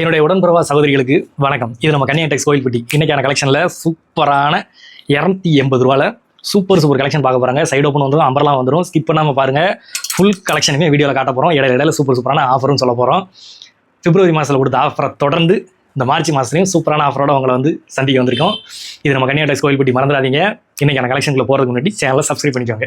என்னுடைய உடன்பிறவா சகோதரிகளுக்கு வணக்கம். இது நம்ம கன்னியாடெக்ஸ் கோயில்பட்டி. இன்னைக்கான கலெக்ஷனில் சூப்பரான இரநூத்தி எண்பது ரூபாவில் சூப்பர் சூப்பர் கலெக்ஷன் பார்க்க போகிறாங்க சைடு ஓப்பன் வந்துடும் அம்பர்லாம் வந்துடும் ஸ்கிப் பண்ணாமல் பாருங்கள் ஃபுல் கலெக்ஷனுமே வீடியோவில் காட்ட போகிறோம் இடையில இடையில சூப்பர் சூப்பரான ஆஃபரும் சொல்ல போகிறோம் பிப்ரவரி மாதத்தில் கொடுத்த ஆஃபரை தொடர்ந்து இந்த மார்ச் மாதத்துலையும் சூப்பரான ஆஃபரோட உங்களை வந்து சந்திக்க வந்திருக்கோம். இது நம்ம கன்னியாடெக்ஸ் கோயில்பட்டி மறந்துடாதீங்க. இன்னைக்கான கலெக்ஷனுக்குள்ள போகிறதுக்கு முன்னாடி சேனலை சப்ஸ்கிரைப் பண்ணிக்கோங்க.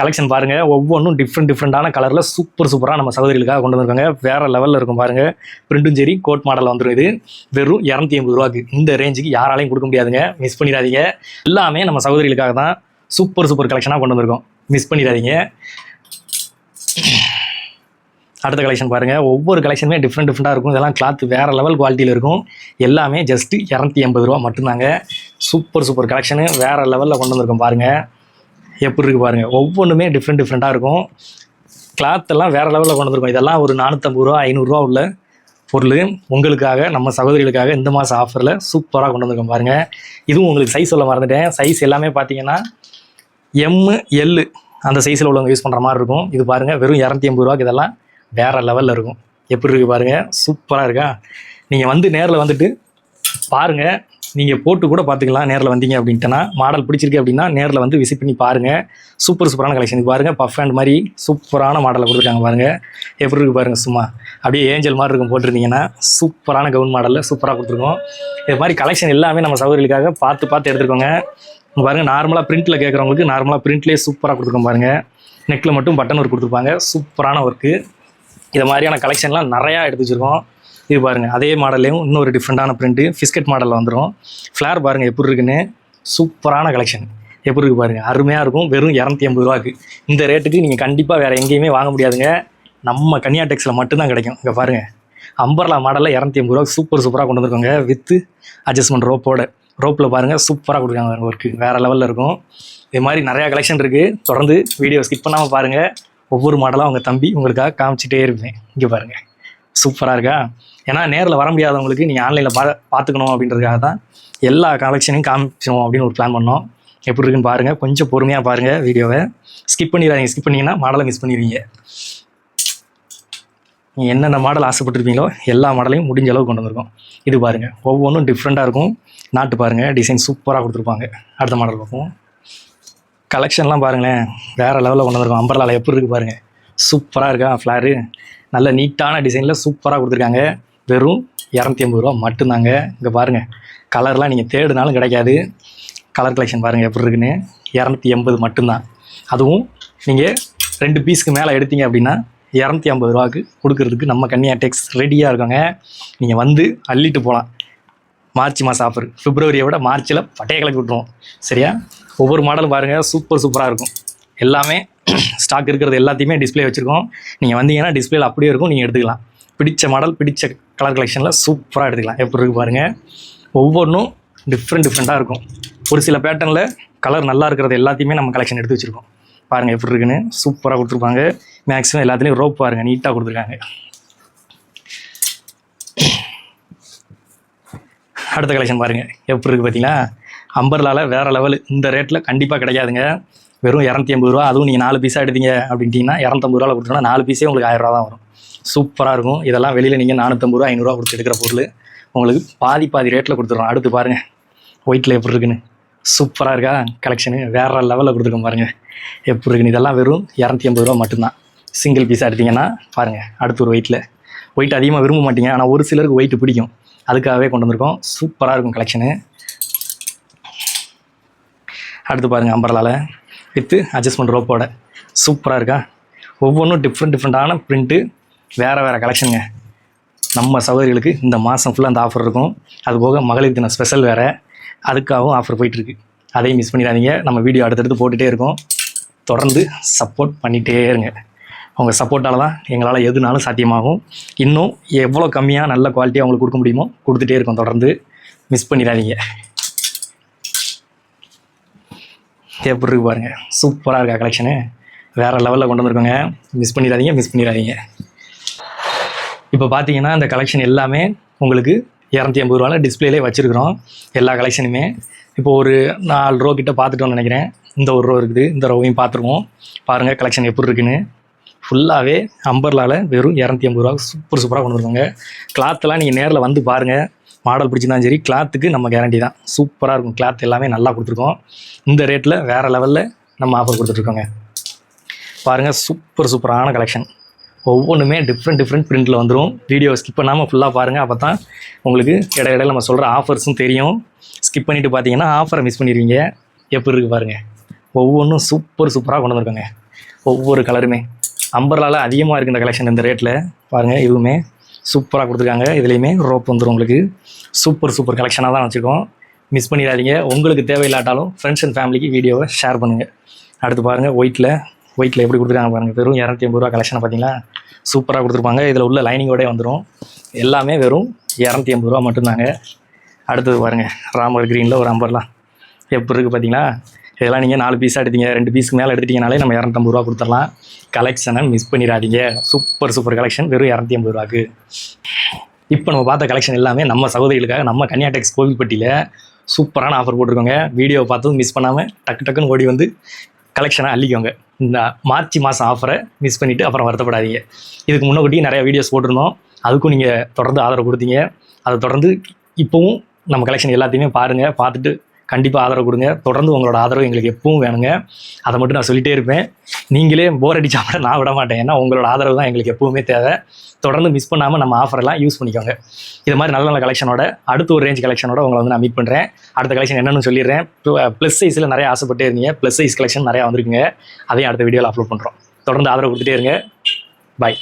கலெக்ஷன் பாருங்கள் ஒவ்வொன்றும் டிஃப்ரெண்ட் டிஃப்ரெண்டான கலரில் சூப்பர் சூப்பராக நம்ம சகோதரிகளுக்காக கொண்டு வந்திருக்காங்க. வேறு லெவலில் இருக்கும் பாருங்கள் பிரிண்டும் சரி கோட் மாடல் வந்துடும் இது. வெறும் இரநூத்தி ஐம்பது ரூபாக்கு இந்த ரேஞ்சுக்கு யாராலையும் கொடுக்க முடியாதுங்க. மிஸ் பண்ணிடாதீங்க. எல்லாமே நம்ம சகோதரிகளுக்காக தான் சூப்பர் சூப்பர் கலெக்ஷனாக கொண்டு வந்திருக்கோம். மிஸ் பண்ணிடாதீங்க. அடுத்த கலெக்ஷன் பாருங்கள் ஒவ்வொரு கலெக்ஷனுமே டிஃப்ரெண்ட் டிஃப்ரெண்ட்டாக இருக்கும். இதெல்லாம் கிளாத் வேறு லெவல் குவாலிட்டியில் இருக்கும். எல்லாமே ஜஸ்ட்டு இரநூத்தி எண்பது ரூபா மட்டும்தாங்க. சூப்பர் சூப்பர் கலெக்ஷனு வேறு லெவலில் கொண்டு வந்திருக்கோம் பாருங்கள் எப்படி இருக்குது பாருங்கள் ஒவ்வொன்றுமே டிஃப்ரெண்ட் டிஃப்ரெண்ட்டாக இருக்கும். கிளாத் எல்லாம் வேறு லெவலில் கொண்டு வந்திருக்கோம். இதெல்லாம் ஒரு நானூற்றம்பது ரூபா ஐநூறுரூவா உள்ள பொருள். உங்களுக்காக நம்ம சகோதரிகளுக்காக இந்த மாதம் ஆஃபரில் சூப்பராக கொண்டு வந்திருக்கோம் பாருங்கள் இதுவும் உங்களுக்கு சைஸ் சொல்ல மறந்துட்டேன். சைஸ் எல்லாமே பார்த்தீங்கன்னா எம்மு எல்லு அந்த சைஸில் உள்ளவங்க யூஸ் பண்ணுற மாதிரி இருக்கும். இது பாருங்கள் வெறும் இரநூத்தி எண்பது ரூபாய்க்கு இதெல்லாம் வேறு லெவலில் இருக்கும். எப்படி இருக்குது பாருங்கள் சூப்பராக இருக்கா? நீங்கள் வந்து நேரில் வந்துட்டு பாருங்கள் நீங்கள் போட்டு கூட பார்த்துக்கலாம் நேரில் வந்தீங்க அப்படின்ட்டுனா மாடல் பிடிச்சிருக்கு அப்படின்னா நேரில் வந்து விசிட் பண்ணி பாருங்கள் சூப்பர் சூப்பரான கலெக்ஷன் பாருங்கள் பஃப் ஹேண்ட் மாதிரி சூப்பரான மாடலை கொடுத்துருக்காங்க பாருங்கள் எப்படி இருக்குது பாருங்கள் சும்மா. அப்படியே ஏஞ்சல் மாதிரி இருக்கும் போட்டிருந்தீங்கன்னா சூப்பரான கவுன் மாடலில் சூப்பராக கொடுத்துருக்கோம். இது மாதிரி கலெக்ஷன் எல்லாமே நம்ம சகோதரிகளுக்காக பார்த்து பார்த்து எடுத்துருக்கோங்க. பாருங்கள் நார்மலாக பிரிண்ட்டில் கேட்குறவங்களுக்கு நார்மலாக பிரிண்ட்லேயே சூப்பராக கொடுத்துருக்கோம் பாருங்கள் நெக்கில் மட்டும் பட்டன் ஒர்க் கொடுத்துருப்பாங்க. சூப்பரான ஒர்க்கு இது மாதிரியான கலெக்ஷன்லாம் நிறையா எடுத்து வச்சுருக்கோம். இது பாருங்கள் அதே மாடல்லையும் இன்னொரு டிஃப்ரெண்ட்டான பிரிண்ட்டு ஃபிஸ்கட் மாடலில் வந்துடும் ஃப்ளார் பாருங்கள் எப்படி இருக்குன்னு? சூப்பரான கலெக்ஷன் எப்படி இருக்கு பாருங்கள் அருமையாக இருக்கும். வெறும் இரநூத்தி ஐம்பது ரூபாக்கு இந்த ரேட்டுக்கு நீங்கள் கண்டிப்பாக வேறு எங்கேயுமே வாங்க முடியாதுங்க. நம்ம கன்னியா டெக்ஸில் மட்டும்தான் கிடைக்கும். இங்கே பாருங்கள் அம்பர்லா மாடலில் இரநூத்தி ஐம்பது ரூபா சூப்பர் சூப்பராக கொண்டு வந்துருக்கோங்க. வித்து அட்ஜஸ்ட்மெண்ட் ரோப்போட ரோப்பில் பாருங்கள் சூப்பராக கொடுக்குறாங்க ஒர்க்கு வேறு லெவலில் இருக்கும். இது மாதிரி நிறையா கலெக்ஷன் இருக்குது தொடர்ந்து வீடியோ ஸ்கிப் பண்ணாமல் பாருங்கள் ஒவ்வொரு மாடலாக அவங்க தம்பி உங்களுக்காக காமிச்சிட்டே இருப்பேன். இங்கே பாருங்கள் சூப்பராக இருக்கா? ஏன்னா நேரில் வர முடியாதவங்களுக்கு நீங்கள் ஆன்லைனில் பா பார்த்துக்கணும் அப்படின்றதுக்காக தான் எல்லா கலெக்ஷனையும் காமிச்சோம் அப்படின்னு ஒரு பிளான் பண்ணோம். எப்படி இருக்குன்னு பாருங்கள் கொஞ்சம் பொறுமையாக பாருங்கள் வீடியோவை. ஸ்கிப் பண்ணிடுறாங்க ஸ்கிப் பண்ணிங்கன்னா மாடலை மிஸ் பண்ணிடுவீங்க. நீங்கள் என்னென்ன மாடல் ஆசைப்பட்டிருப்பீங்களோ எல்லா மாடலையும் முடிஞ்ச அளவு கொண்டு வந்திருக்கோம். இது பாருங்கள் ஒவ்வொன்றும் டிஃப்ரெண்ட்டாக இருக்கும். நாட்டு பாருங்கள் டிசைன் சூப்பராக கொடுத்துருப்பாங்க. அடுத்த மாடல் பார்ப்போம். கலெக்ஷன்லாம் பாருங்களேன். வேறு லெவலில் கொண்டு வந்திருக்கோம். அம்பர்லாவில் எப்படி இருக்குது பாருங்கள் சூப்பராக இருக்கா ஃப்ளாரு நல்ல நீட்டான டிசைனில் சூப்பராக கொடுத்துருக்காங்க. வெறும் இரநூத்தி ஐம்பது ரூபா மட்டும்தாங்க. இங்கே பாருங்கள் கலர்லாம் நீங்கள் தேடுனாலும் கிடைக்காது. கலர் கலெக்ஷன் பாருங்கள் எப்படி இருக்குன்னு. இரநூத்தி எண்பது மட்டும்தான். அதுவும் நீங்கள் ரெண்டு பீஸ்க்கு மேலே எடுத்தீங்க அப்படின்னா இரநூத்தி ஐம்பது ரூபாய்க்கு கொடுக்குறதுக்கு நம்ம கன்னியா டெக்ஸ் ரெடியாக இருக்காங்க. நீங்கள் வந்து அள்ளிட்டு போகலாம் மார்ச் மாதம் ஆஃபர் பிப்ரவரியை விட மார்ச்சில் பட்டைய கிளப்பி விட்ருவோம் சரியா? ஒவ்வொரு மாடலும் பாருங்கள் சூப்பர் சூப்பராக இருக்கும். எல்லாமே ஸ்டாக் இருக்கிறது எல்லாத்தையுமே டிஸ்ப்ளே வச்சுருக்கோம். நீங்கள் வந்தீங்கன்னா டிஸ்பிளேல அப்படியே இருக்கும் நீங்கள் எடுத்துக்கலாம். பிடிச்ச மாடல் பிடிச்ச கலர் கலெக்ஷனில் சூப்பராக எடுத்துக்கலாம். எப்படி இருக்கு பாருங்கள் ஒவ்வொன்றும் டிஃப்ரெண்ட் டிஃப்ரெண்ட்டாக இருக்கும். ஒரு சில பேட்டர்னில் கலர் நல்லா இருக்கிறது எல்லாத்தையுமே நம்ம கலெக்ஷன் எடுத்து வச்சுருக்கோம். பாருங்கள் எப்படி இருக்குன்னு சூப்பராக கொடுத்துருப்பாங்க. மேக்ஸிமம் எல்லாத்துலேயும் ரோப் பாருங்கள் நீட்டாக கொடுத்துருக்காங்க. அடுத்த கலெக்ஷன் பாருங்கள் எப்படி இருக்குது பார்த்தீங்கன்னா அம்பர்லால வேறு லெவல் இந்த ரேட்டில் கண்டிப்பாக கிடைக்காதுங்க. வெறும் இரநூத்தி ஐம்பது ரூபா அதுவும் நீங்கள் நாலு பீஸாக எடுத்தீங்க அப்படின்ட்டிங்கன்னா இரநூத்தம்பது ரூபா கொடுத்தோன்னா நாலு பீஸே உங்களுக்கு ஆயிரம் ரூபா தான் வரும். சூப்பராக இருக்கும். இதெல்லாம் வெளியில் நீங்கள் நானூற்றம்பது ரூபா ஐநூறுரூவா கொடுத்து எடுக்கிற பொருள் உங்களுக்கு பாதி பாதி ரேட்டில் கொடுத்துருவோம் அடுத்து பாருங்கள் ஒயிட்டில் எப்படி இருக்குன்னு. சூப்பராக இருக்கா? கலெக்ஷனு வேறு லெவலில் கொடுத்துருக்கோம் பாருங்கள் எப்படி இருக்குன்னு. இதெல்லாம் வெறும் இரநூத்தி ஐம்பது ரூபா மட்டும்தான். சிங்கிள் பீஸாக எடுத்தீங்கன்னா பாருங்கள் அடுத்து ஒரு ஒயிட்டில் ஒயிட் அதிகமாக விரும்ப மாட்டீங்க. ஆனால் ஒரு சிலருக்கு ஒயிட் பிடிக்கும். அதுக்காகவே கொண்டு வந்திருக்கோம். சூப்பராக இருக்கும் கலெக்ஷனு அடுத்து பாருங்கள் அம்பரலால் வித்து அட்ஜஸ்ட்மெண்ட் ரோப்போட சூப்பராக இருக்கா? ஒவ்வொன்றும் டிஃப்ரெண்ட் டிஃப்ரெண்ட்டான ப்ரிண்ட்டு வேறு வேறு கலெக்ஷனுங்க நம்ம சகோதரிகளுக்கு இந்த மாதம் ஃபுல்லாக அந்த ஆஃபர் இருக்கும். அது போக மகளிர் தின ஸ்பெஷல் வேறு. அதுக்காகவும் ஆஃபர் போயிட்டுருக்கு அதையும் மிஸ் பண்ணிடாதீங்க. நம்ம வீடியோ அடுத்தடுத்து போட்டுகிட்டே இருக்கோம். தொடர்ந்து சப்போர்ட் பண்ணிகிட்டே இருங்க. அவங்க சப்போர்ட்டால் தான் எங்களால் எதுனாலும் சாத்தியமாகும். இன்னும் எவ்வளோ கம்மியாக நல்ல குவாலிட்டியாக அவங்களுக்கு கொடுக்க முடியுமோ கொடுத்துட்டே இருக்கோம். தொடர்ந்து மிஸ் பண்ணிடாதீங்க. எப்படி இருக்கு பாருங்க. சூப்பராக இருக்கா கலெக்ஷனு வேறு லெவலில் கொண்டு வந்திருக்கோங்க. மிஸ் பண்ணிடாதீங்க மிஸ் பண்ணிடாதீங்க. இப்போ பார்த்தீங்கன்னா இந்த கலெக்ஷன் எல்லாமே உங்களுக்கு இரநூத்தி ஐம்பது ரூபாவில் டிஸ்பிளேலே வச்சுருக்குறோம். எல்லா கலெக்ஷனுமே இப்போ ஒரு நாலு ரோ கிட்ட பார்த்துட்டோம்னு நினைக்கிறேன். இந்த ஒரு ரோ இருக்குது. இந்த ரோவையும் பார்த்துருவோம் பாருங்கள் கலெக்ஷன் எப்படி இருக்குன்னு. ஃபுல்லாகவே அம்பர்லாவில் வெறும் இரநூத்தி ஐம்பது ரூபா சூப்பர் சூப்பராக கொண்டு வருவாங்க கிளாத்தெல்லாம் நீங்கள் நேரில் வந்து பாருங்கள் மாடல் பிடிச்சிருந்தாலும் சரி கிளாத்துக்கு நம்ம கேரண்டி தான். சூப்பராக இருக்கும். கிளாத் எல்லாமே நல்லா கொடுத்துருக்கோம். இந்த ரேட்டில் வேறு லெவலில் நம்ம ஆஃபர் கொடுத்துட்ருக்கோங்க. பாருங்கள் சூப்பர் சூப்பரான கலெக்ஷன் ஒவ்வொன்றுமே டிஃப்ரெண்ட் டிஃப்ரெண்ட் பிரிண்ட்டில் வந்துடும் வீடியோ ஸ்கிப் பண்ணாமல் ஃபுல்லாக பாருங்கள் அப்போ தான் உங்களுக்கு இடையிடையில் நம்ம சொல்கிற ஆஃபர்ஸும் தெரியும். ஸ்கிப் பண்ணிவிட்டு பார்த்தீங்கன்னா ஆஃபரை மிஸ் பண்ணிடுவீங்க எப்படி இருக்குது பாருங்கள் ஒவ்வொன்றும் சூப்பர் சூப்பராக கொண்டு வந்திருக்காங்க. ஒவ்வொரு கலருமே அம்பர்லால அதிகமாக இருக்குது இந்த கலெக்ஷன் இந்த ரேட்டில் பாருங்கள் இதுவுமே சூப்பராக கொடுத்துருக்காங்க. இதுலேயுமே ரோப் வந்துடும் உங்களுக்கு. சூப்பர் சூப்பர் கலெக்ஷனாக தான் வச்சுருக்கோம். மிஸ் பண்ணிடாதீங்க. உங்களுக்கு தேவையில்லாட்டாலும் ஃப்ரெண்ட்ஸ் அண்ட் ஃபேமிலிக்கு வீடியோவை ஷேர் பண்ணுங்கள் அடுத்து பாருங்கள் ஒயிட்டில் ஒயிட்டில் எப்படி கொடுத்துருக்காங்க பாருங்கள் வெறும் இரநூத்தி ஐம்பது ரூபா கலெக்ஷன் பார்த்தீங்களா சூப்பராக கொடுத்துருப்பாங்க. இதில் உள்ள லைனிங்கோடே வந்துடும் எல்லாமே வெறும் இரநூத்தி ஐம்பது ரூபா மட்டும்தாங்க. அடுத்தது பாருங்கள் ராமர் க்ரீனில் ஒரு அம்பர்லாம் எப்படி இருக்குது பார்த்தீங்களா இதெல்லாம் நீங்கள் நாலு பீஸாக எடுத்தீங்க. ரெண்டு பீஸ்க்கு மேலே எடுத்துட்டீங்கனாலே நம்ம இரநூத்தம்பது ரூபா கொடுத்துடலாம். கலெக்ஷனை மிஸ் பண்ணிடாதீங்க. சூப்பர் சூப்பர் கலெக்ஷன் வெறும் இரநூத்தி ஐம்பது ரூபாக்கு இப்போ நம்ம பார்த்த கலெக்ஷன் எல்லாமே நம்ம சகோதரிகளுக்காக நம்ம கன்னியாடெக்ஸ் கோவில்பட்டியில் சூப்பரான ஆஃபர் போட்டிருக்கோங்க. வீடியோவை பார்த்ததும் மிஸ் பண்ணாமல் டக்கு டக்குன்னு ஓடி வந்து கலெக்ஷனை அள்ளிக்கோங்க. இந்த மார்ச் மாதம் ஆஃபரை மிஸ் பண்ணிவிட்டு அப்புறம் வருத்தப்படாதீங்க. இதுக்கு முன்னாடி நிறைய வீடியோஸ் போட்டிருந்தோம். அதுக்கும் நீங்கள் தொடர்ந்து ஆதரவு கொடுத்தீங்க. அதை தொடர்ந்து இப்போவும் நம்ம கலெக்ஷன் எல்லாத்தையுமே பாருங்கள் பார்த்துட்டு கண்டிப்பாக ஆதரவு கொடுங்க. தொடர்ந்து உங்களோட ஆதரவு எங்களுக்கு எப்பவும் வேணுங்க. அதை மட்டும் நான் சொல்லிகிட்டே இருப்பேன். நீங்களே போர் அடிச்சா கூட நான் விட மாட்டேன். ஏன்னா உங்களோட ஆதரவு தான் எங்களுக்கு எப்பவுமே தேவை. தொடர்ந்து மிஸ் பண்ணாமல் நம்ம ஆஃபரெல்லாம் யூஸ் பண்ணிக்கோங்க. இது மாதிரி நல்ல நல்ல கலெக்ஷனோட அடுத்த ஒரு ரேஞ்ச் கலெக்ஷனோட உங்களை வந்து நான் மீட் பண்ணுறேன் அடுத்த கலெக்ஷன் என்னென்னு சொல்லிடுறேன். ப்ளஸ் சைஸில் நிறைய ஆசைப்பட்டே இருந்தீங்க. ப்ளஸ் சைஸ் கலெக்ஷன் நிறையா வந்திருக்குங்க. அதையும் அடுத்த வீடியோவில் அப்லோட் பண்ணுறோம் தொடர்ந்து ஆதரவு கொடுத்துட்டே இருங்க. பாய்